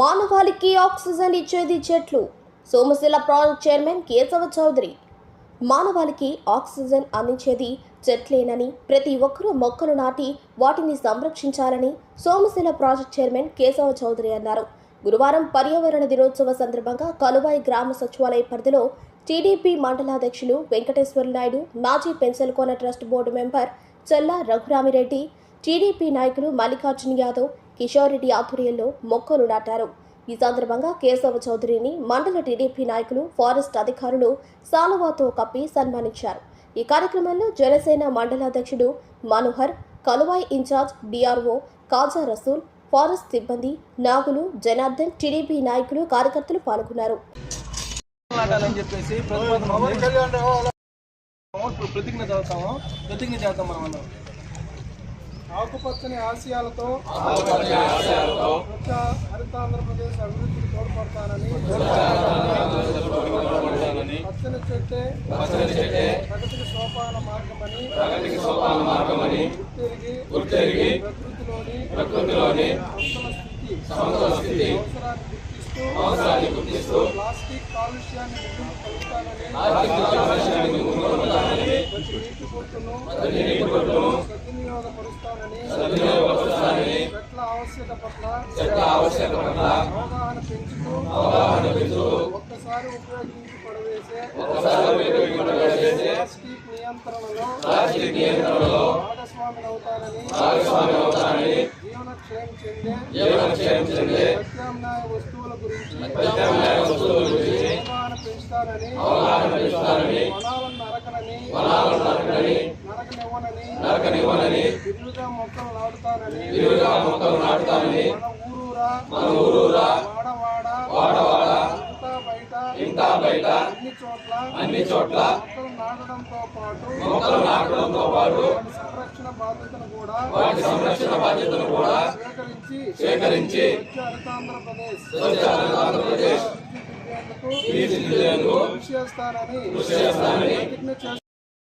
మానవాళికి ఆక్సిజన్ ఇచ్చేది చెట్లు. Somasila project chairman Kesava Chowdary. మానవాళికి ఆక్సిజన్ అందించేది చెట్లేనని ప్రతి ఒక్కరూ మొక్కలు నాటి వాటిని సంరక్షించాలని సోమశిల ప్రాజెక్ట్ చైర్మన్ కేశవ చౌదరి అన్నారు. గురువారం పర్యావరణ దినోత్సవ సందర్భంగా కలువాయి గ్రామ సచివాలయ పరిధిలో టీడీపీ మండలాధ్యక్షులు వెంకటేశ్వర నాయుడు మాజీ Penchalakona trust board member Chella Raghuramireddy TDP నాయకులు మల్లికార్జున యాదవ్ కిషోర్ రెడ్డి ఆధ్వర్యంలో మొక్కలు నాటారు. ఈ సందర్భంగా కేశవ చౌదరిని మండల టీడీపీ నాయకులు ఫారెస్ట్ అధికారులు సాలువాతో కప్పి సన్మానించారు. ఈ కార్యక్రమంలో Janasena మండలాధ్యక్షుడు Manohar Kaluvai in charge DRO Khaja Rasool forest సిబ్బంది నాగులు జనార్దన్ టీడీపీ నాయకులు కార్యకర్తలు పాల్గొన్నారు. ప్రతిజ్ఞ చదువుతాము ప్రతిజ్ఞ చేద్దాం మనం ఆకుపచ్చని ఆశయాలతో హరిత ఆంధ్రప్రదేశ్ అభివృద్ధికి తోడ్పడతానని పచ్చని చెట్టే ప్రగతికి సోపాన మార్గమని గుర్తెరిగి ప్రకృతిలోని సమతుల స్థితి అవసరాన్ని గుర్తిస్తూ ప్లాస్టిక్ కాలుష్యాన్ని సద్వినియోగపరుస్తానని చెట్ల ఆవశ్యకత పట్ల అవగాహన పెంచుతూ ఒక్కసారి ఉపయోగించి పడవేసే ప్లాస్టిక్ నియంత్రణలో భాగస్వామిని అవుతానని జీవనక్షయం చెందే ప్రత్యామ్నాయ వస్తువుల గురించి అవగాహన పెంచుతానని వనాలను నరకనని నరకనివ్వనని విరివిగా మొక్కలు నాటుతానని మన ఊరూరా వాడవాడ ఇంకా బయట అన్ని చోట్ల మొక్కలు నాటడంతో పాటు వాటి సంరక్షణ బాధ్యతను కూడా స్వీకరించి స్వచ్ఛ ఆంధ్రప్రదేశ్ తీర్చిదిద్దేందుకు కృషి చేస్తానని